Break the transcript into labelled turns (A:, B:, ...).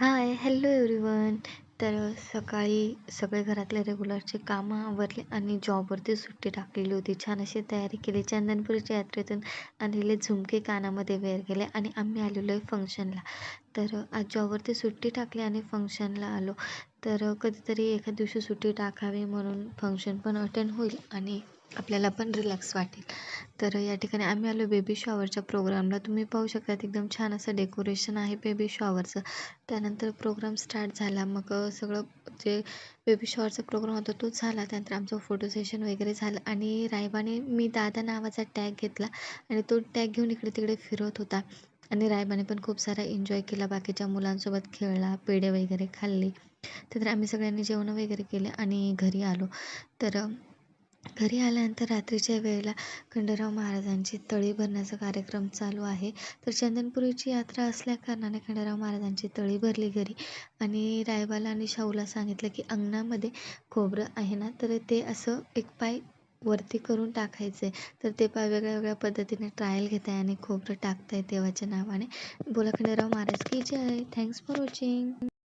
A: Hi, hello everyone. तर सकाळी सगळे घरातले रेग्युलरचे कामं आवरले आणि जॉबवरती सुट्टी टाकलेली होती. छान अशी तयारी केली. चंदनपुरीच्या यात्रेतून आणलेले झुमके कानामध्ये वेअर केले आणि आम्ही आलेलो आहे फंक्शनला तर आज जॉबवरती सुट्टी टाकली आणि फंक्शनला आलो. तर कधीतरी एखाद दिवशी सुट्टी टाकावी म्हणून फंक्शन पण अटेंड होईल आणि आपल्याला पण रिलॅक्स वाटेल. तर या ठिकाणी आम्ही आलो बेबी शॉवरच्या प्रोग्रामला तुम्ही पाहू शकता एकदम छान असं डेकोरेशन आहे बेबी शॉवरचं त्यानंतर प्रोग्राम स्टार्ट झाला. मग सगळं जे बेबी शॉवरचा प्रोग्राम होता तो झाला. त्यानंतर आमचं फोटो सेशन वगैरे झालं आणि रायबाने मी दादा नावाचा टॅग घेतला आणि तो टॅग घेऊन इकडे तिकडे फिरत होता. आणि रायबाने पण खूप सारा एन्जॉय केला. बाकीच्या मुलांसोबत खेळला पेढे वगैरे खाल्ले. त्यानंतर आम्ही सगळ्यांनी जेवण वगैरे केले आणि घरी आलो. तर घरी आल्यानंतर रात्रीच्या वेळेला खंडेराव महाराजांची तळी भरण्याचा कार्यक्रम चालू आहे. तर चंदनपुरीची यात्रा असल्याकारणाने खंडेराव महाराजांची तळी भरली घरी आणि रायबाला आणि शाहूला सांगितलं की अंगणामध्ये खोबरं आहे ना तर ते असं एक पाय वरती करून टाकायचं. आहे तर ते पाय वेगळ्या वेगळ्या पद्धतीने ट्रायल घेत आहे आणि खोबरं टाकत आहे देवाच्या नावाने. बोला खंडेराव महाराज की जय. Thanks for watching